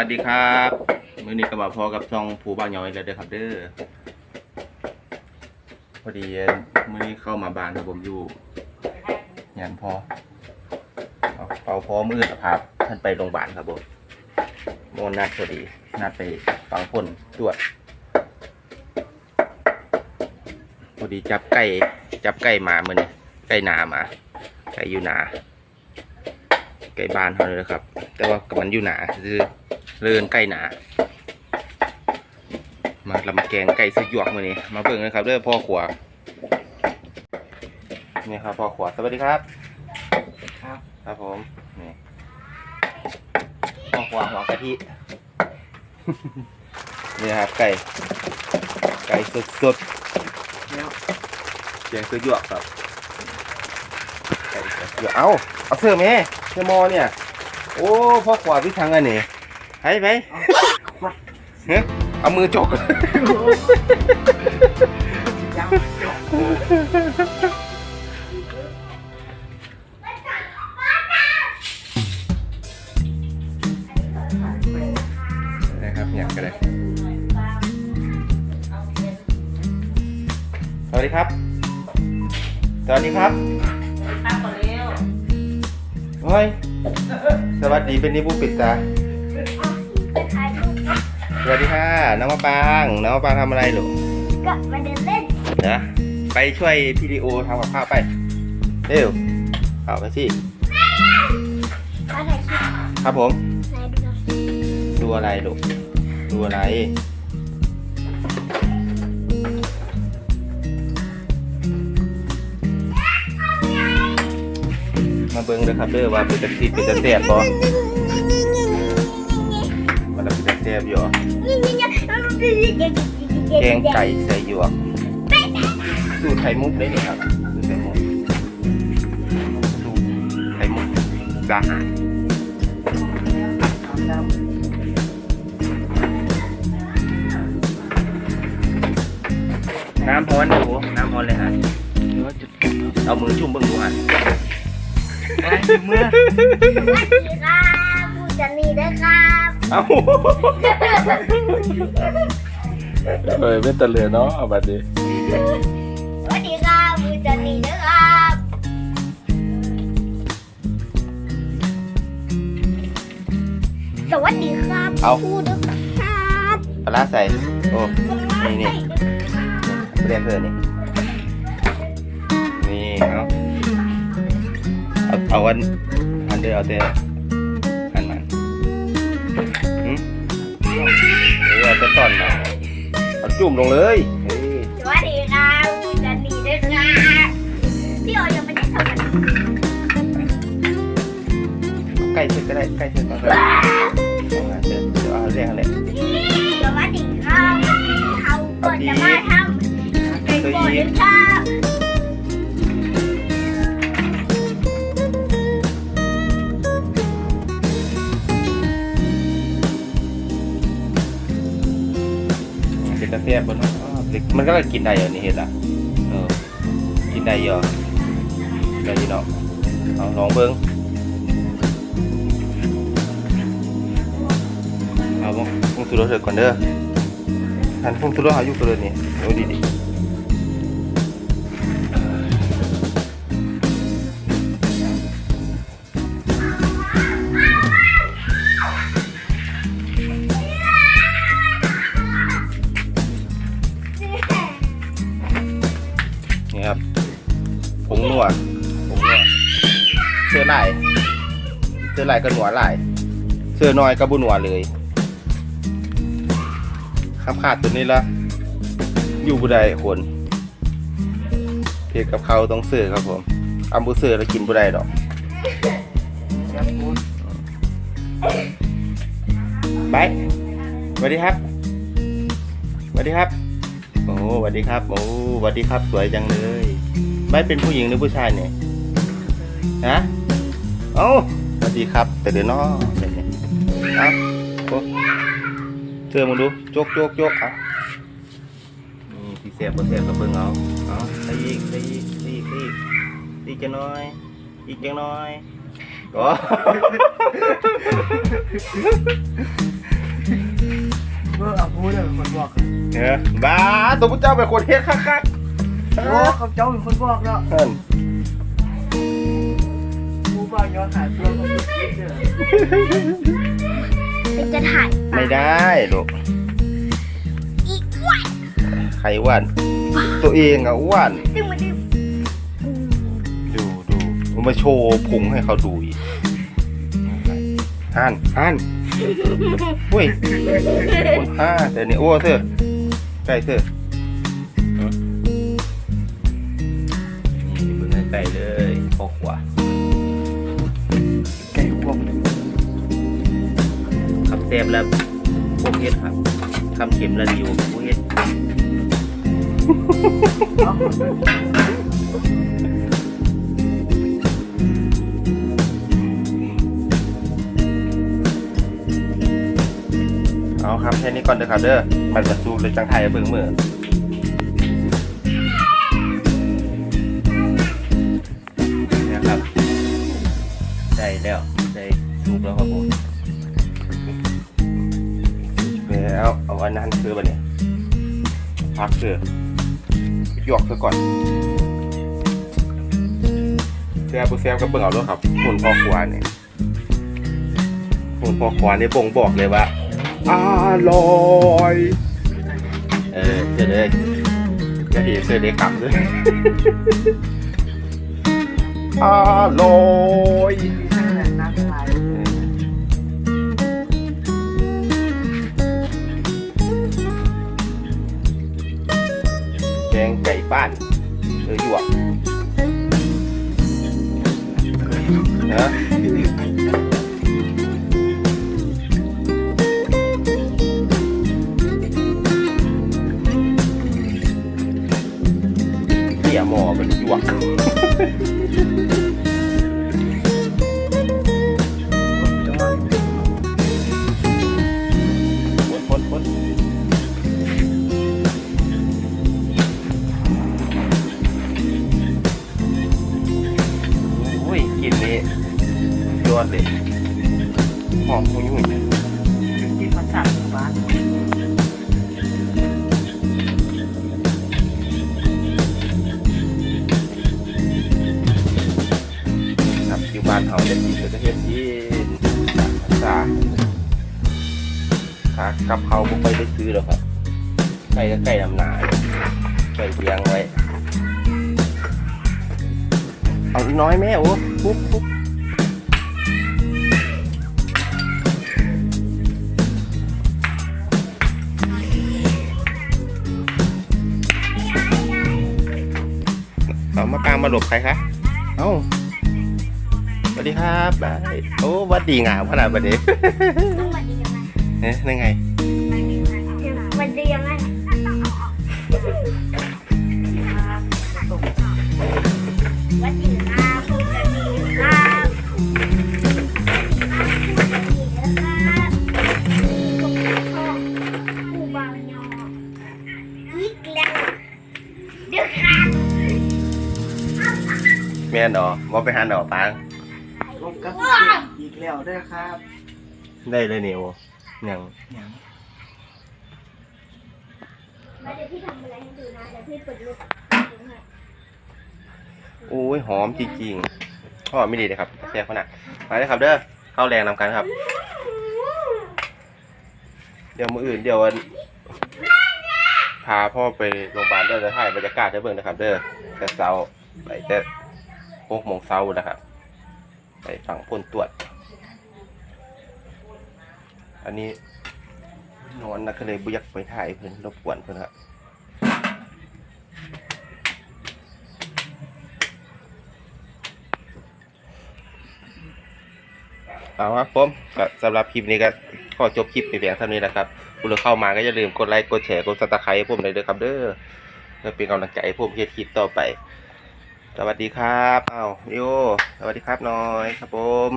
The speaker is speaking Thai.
วัสดีครับมื้อนี้ก็มาพอกับช่องผู้บ้านย้อยแล้วเด้อครับเด้อพอดีมื้อนี้เข้ามาบ้านครับผมอยู่งานพอเอาเป่าพอมือสภาพท่านไปโรงพยาบาลครับผมโมนัดพอดีนัดไปฟังผลตรวจพอดีจับไก่จับไก่มาเมื้อนี้ไก่นามาไก่อยู่นาใกล้บ้านเขาเลยนะครับ แต่ว่ากับมันอยู่หนาคือ เลื่อนใกล้หนา มาลำแกงไก่สุดหยวกมือนี้มาเบิ่งนะครับเด้อพ่อขวานี่ครับพ่อขวาสวัสดีครับ ครับ ครับผมนี่พ่อขวาหัวกะทินี่ครับไก่ ไก่สดสดแล้วๆแกงสุดหยวกครับไก่สุดหยวกเอาเอาเสื้อไหมเสื้อมอเนี่ย โอ้พ่อขวาพี่ทางอันนี้ ไปไปเฮ้ยเอามือจกยังจบนะครับอยากก็ได้สวัสดีครับ สวัสดีครับตั้งก่อนเร็วเฮ้ยสวัสดีเป็นนิบุปิดตาส วัสดีค่ะ น้องมะปาง น้องมะปางทำอะไรลูกก็มาเดินเล่นนะไปช่วยพี่ดีโอทำกับข้าวไป เร็วเอาไปสิมาถ่ายคลิปครับผม ไหนดูหน่อยดูอะไรลูกดูอะไรมาเบิ่งเด้อครับเด้อว่าเป็นตะซีเป็นตะแซ่บบ่มันละเป็นตะแซ่บอยู่แกงไก่ใส่หยวก สูตรไข่มุกได้นี่ครับ สูตรไข่มุก สูตรไข่มุกดาหารน้ำพอนดูน้ำพอนเลยฮะเอามือจุ่มเบิ่งดูฮะอะไรเมื่อสวัสดีครับผู้จันนี่นะครับ เอาเออเป็นตะเลือเนาะเอาบัดนี้สวัสดีครับผู้จันนี่นะครับสวัสดีครับผู้นะครับปลาร้าใส่ โอ้ นี่นี่เรียนเพื่อนนี่ นี่เอาเอาเอาวันอันเดียวเอาแต่อัน อเอาแต่ตอนมาเอาจุ่มลงเลยเฮ้ยสวัสดีครับผู้จันนี่นะครับพี่ออยยังไม่ได้ทำอะไรใกล้เสร็จก็ได้ใกล้เสร็จก็ได้เอามาเดี๋ยวเดี๋ยวเอาเรียกอะไรสวัสดีครับเขาก่อนจะมาทำเป็นก่อนเลยครับเป็นกาแฟ บนเนาะอ๋อมันก็กินได้เหรอนี่เห็ดอะเออกินได้เหรอได้อยี่เนาะเอาลองเบิ้งเอาพงพงสุรสเถอะก่อนเด้อหันพงสุรสอายุตัวเดียวนี่โอ้ดีดีายก็หนัวลายเสื้อน้อยก็บุหนัวเลยข้ามขาดตัวนี้ละอยู่บุได้คนเพียกับเขาต้องซื้อครับผมอัมบุซื้อแล้วกินบุได้ดอกบายสวัสดีครับสวัสดีครับ โอ้สวัสดีครับ โอ้สวัสดีครับ สวยจังเลยบายเป็นผู้หญิงหรือผู้ชายเนี่ย ฮะโอ้ส วัสดีครับ แต่เดี๋ยวน้อเดี๋ยวนี้เอาโอ้เสื้อมึงดูโจกโจกโจกเอานี่พี่เสียบบ่เสียบกับเบิ่งเอาเอาใส่อีกใส่อีกใส่อีกใส่อีกอีกจังน้อย อีกจังน้อยอ๋อเมื่อเอาพูดเลยเป็นคนบอกเออบ้าตัวพุทธเจ้าเป็นคนเฮ็ดคักๆโอ้เขาเจ้าเป็นคนบอกแล้วเอิ่นกู บอกย้อนหาตัวเขาไม่คิดเลยเป็นจะถ่ายไม่ได้ลูกอีกอ้วนใครอ้วนตัวเองอะอ้วนซึ่งมันดื้อดูดูมันมาโชว์พุงให้เขาดูอีกอ่านอ่านอุ้ยคนห้าแต่เนี่ยโอ้เธอใกล้เธอนี่เบิ่งใกล้เลยพอขวา เต็มแล้วพวกเฮ็ดครับคำเข็มล้วดิวพวกเฮ็ดเนาะเอาครับแค่นี้ก่อนเด้อครับเด้อมันจะสู้เลยจังไทยเบิ่งมือเนี่ยครับ ได้แล้ว ได้สุกแล้วครับผม อันนั้นคือบันเนี่ยพักคือหยอกซะก่อนแซ่บบุแซ่บก็เบิ่งเอาด้วยครับหุ่นพอควานเนี่ยหุ่นพอควานนี่บ่งบอกเลยว่าอร่อยเออเชื่อเลยจะเห็นเสื้อเด็กกลับด้วยอร่อย งไก่บ้านเออหยวกนะเกี่ยหมอเป็นหยวกานเขาจะกินก็จะเห็นที่สาขากับเขาไม่ค่อยได้ซื้อหรอกครับไก่ก็ไก่ดำหนาเลยไก่เลี้ยงไว้ เอาอีกน้อยแม่โอ้ปุ๊บปุ๊บเอามากลางมาหลบใครคะ เอ้า วัสดีครับบายโอ้หวัดดีงามขนาดบัดนี้ต้องวันดียังไงเอ๊ะนั่นไงวันดียังไงวันดีครับคุณจะดีครับผู้บางยออีกแล้วเดี๋ยวขาดแม่นดอว่าไปหาหนอปังลง กับอีกแล้วได้ครับได้เลยเนี่ยโอ้ยังอย่างแล้วเดี๋ยวพี่ทำอะไรให้ดูนะเดี๋ยวพี่เปิดลูกโอ้ยหอมจริงๆหอมไม่ดีเลยครับแซ่บขนาดมาเลยครับเด้อเข้าแรงนำกันครับ เดี๋ยวมืออื่นเดี๋ยววันพาพ่อไปโรงพยาบาลเด้อจะถ่ายบรรยากาศให้เบิ่งนะครับ เด้อแต่เช้าไปแต่หกโมงเช้านะครับ ไปฝั่งพ่นตรวจ อันนี้นอนนะก็เลยบุยักไปถ่ายเพิ่อนรบกวนเพิ่อนครับเอาครับผมก็สำหรับคลิปนี้ก็ขอจบคลิปไปเพียงเท่านี้นะครับคุณเข้ามาก็อย่าลืมกดไลค์กดแชร์กดซับสไครต์ผมเลยเด้อครับเด้อเพื่อเป็นกำลังใจให้ผมเฮ็ดคลิปต่อไป สวัสดีครับอ้าวโยสวัสดีครับหน้อยครับผม